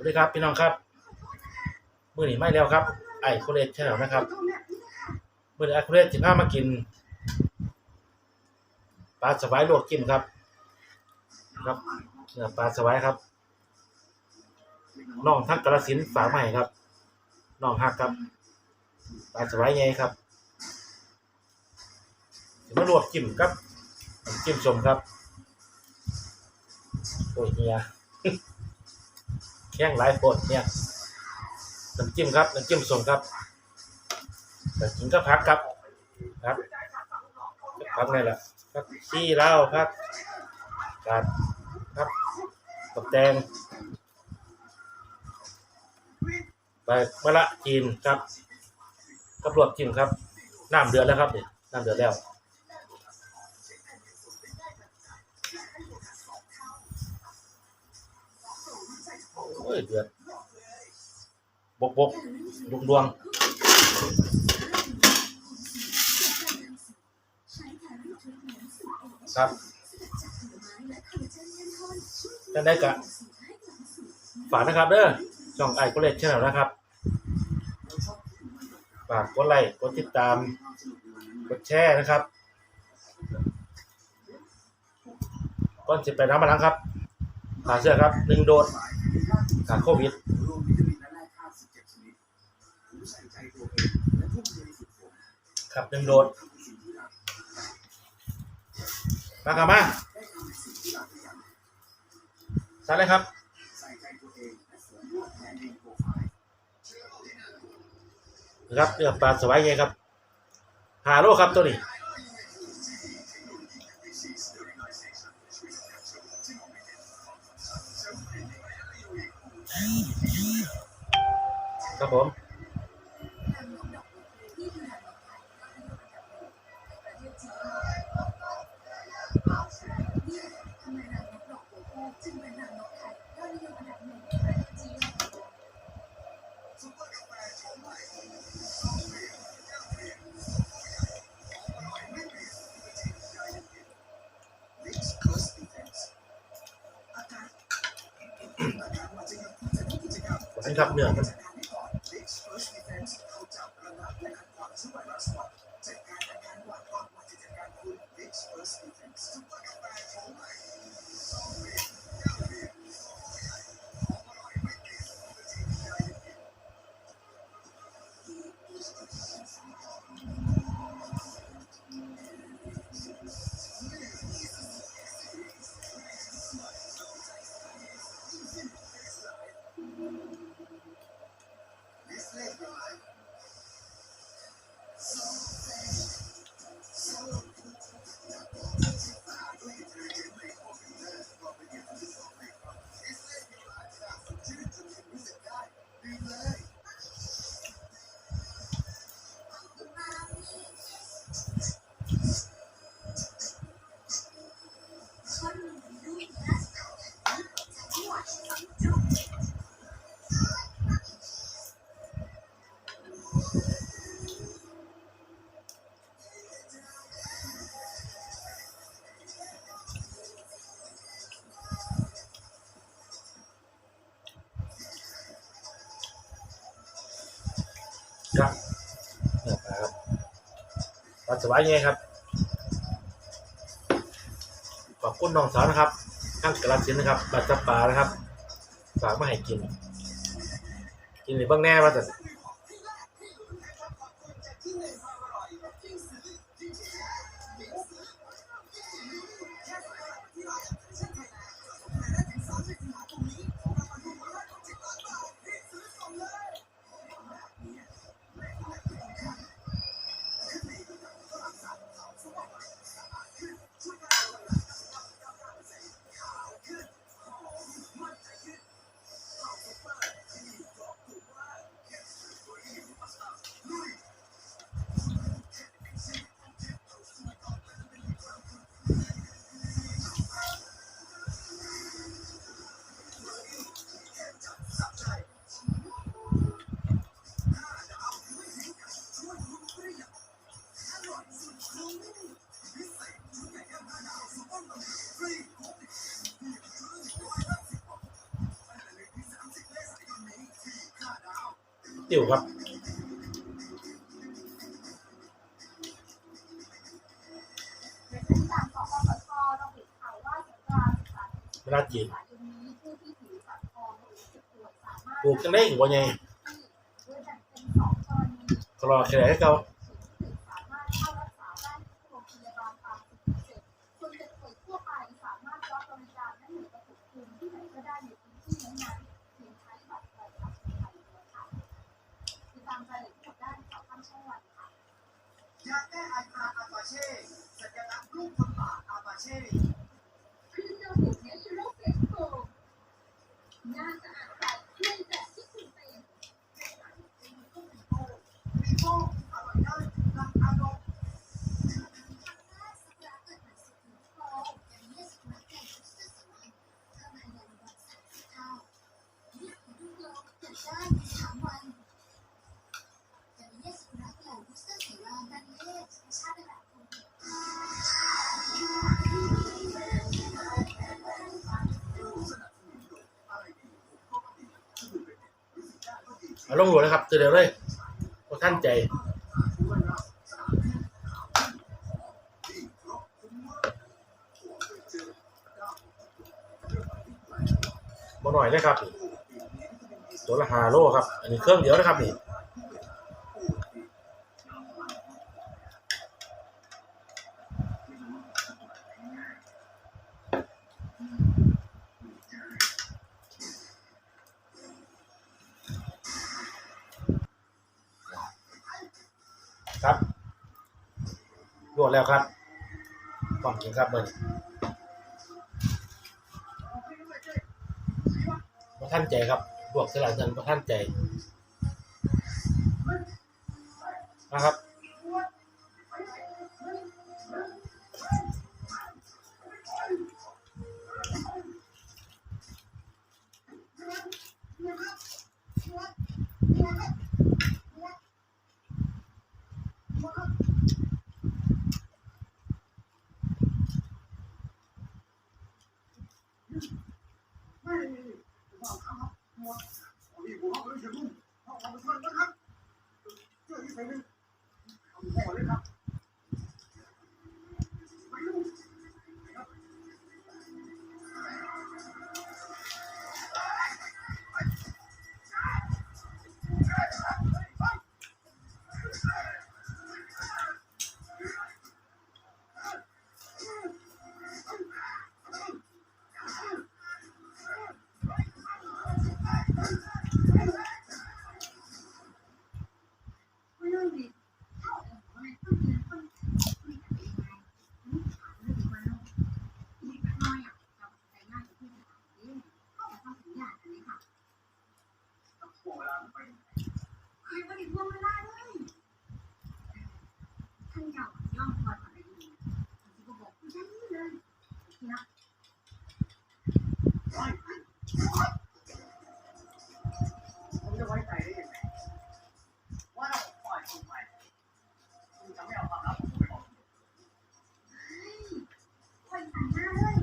วัสดีครับพี่น้องครับมื่อนี้ไม่แล้วครับ ไอโคเลตแชนแนลนะครับมื่อนี้ไอโคเลตจะพามากินปลาสวายลวกจิ้มครับ ครับเนื้อปลาสวายครับน้องทักกระสินฝาใหม่ครับน้องฮักครับปลาสวายไงครับจะมาลวกจิ้มครับน้ำจิ้มสมครับโอ้ยเฮีย แข้งหลายปดเนี่ยน้ำจิ้มครับน้ำจิ้มสมครับแต่กินก็พักครับพักพักนี่ะพักขี้เล้าพักกาดพักกับแตงไปมะละจีนครับกับรวบจิ้มครับน้ำเดือดแล้วครับเนี่ยน้ำเดือดแล้ว โอ้ยเดือดบกบกดวงดวงครับจะได้กะฝากนะครับเด้อช่องไอโคเลตชแนลนะครับ ฝากกดไลค์กดติดตาม กดแชร์นะครับก่อนจะไปน้ำมันล้างครับ ขาเสื้อครับหนึ่งโดดขาโควิดครับหนึ่งโดดมาครับมาสั่เลยครับครับเนื้อปลาสวายไงครับหาโลครับตัวนี้ อบคุณครับเนื้อมัน ครับเนื้อปลาครับปลาสวะยไงครับ ขอบคุณน้องสาวนะครับข้างกระสินนะครับ บัตรจับปลานะครับ ฝากมาให้กิน กินหรือบ้างแน่ว่าแต่ บตรวจสามารถปลูกจังได้อีกว่าไงโดยแบ่งเป็นสองกรณีก็รอแค่ไหนให้เขา ราอาป ลงหัวเลยครับเดี๋ยวเลยพอท่านใจบ่หน่อยนะครับ ตัวละหาโลครับ อันนี้เครื่องเดียวนะครับนี่ ความจริงครับเบิร์ประท่านใจครับบวกสลัดเงินประท่านใจนะครับ หัวเวลาไปผมจะไว้ใจได้ยังไงว่าเราปล่อยคุณไปคุณจะไม่เอาความลับของผมไปบอกผม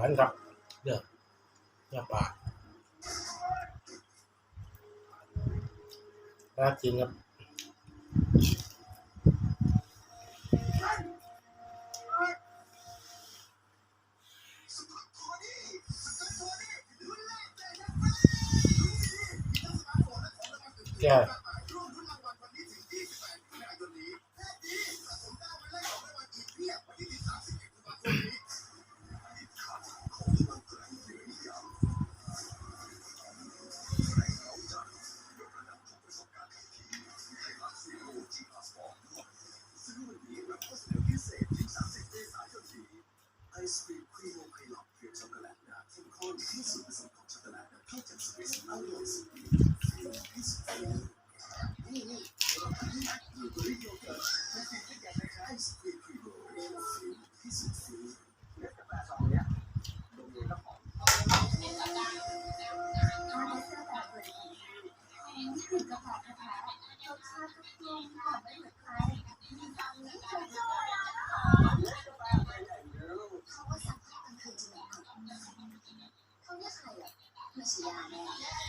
หวานครับเนื้อเนื้อปลาน่ากินครับแก่ Thank you. Yeah.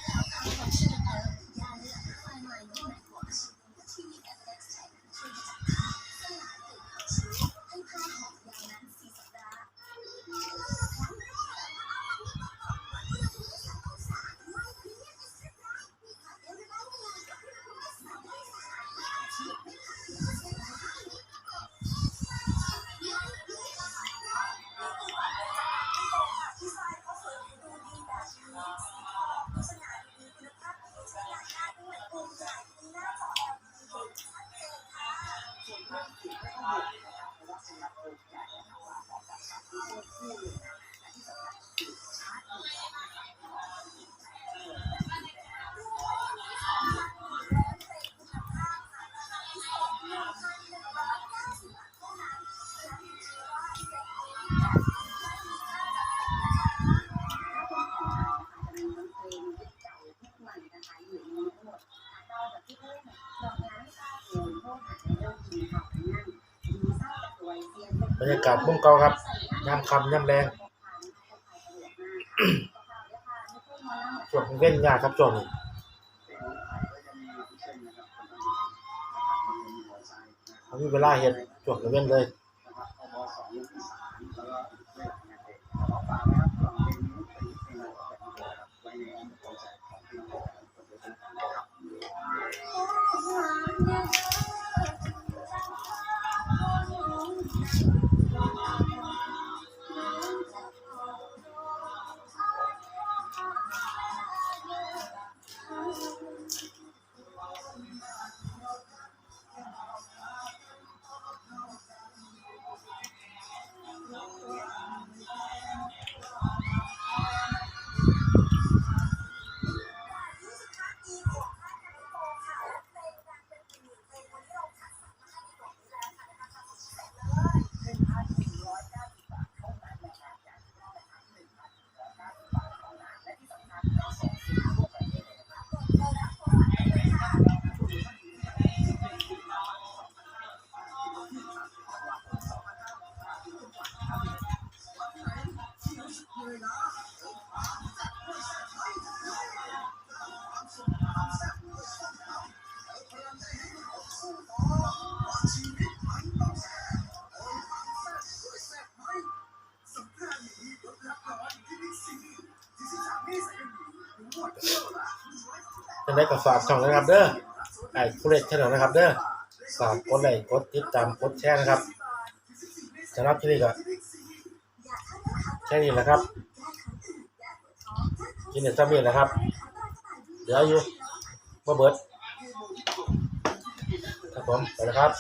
บรรยากาศมุมเก่าครับยามค่ำยามแรงช่วงเว้นยากครับช่วงนี้เขามีเวลาเห็นช่วงเว้นเลย จะได้กับฝากช่องนะครับ เด้อไอ้คุเรชแชนแนลนะครับ เด้อฝากกดไลค์กดติดตามกดแชร์นะครับสำหรับที่นี่ก็แค่นี้แหละครับกินเด็ดซ้ำนี่แหละครับ เดี๋ยวอยู่มาเบิดครับผมไปแล้วครับ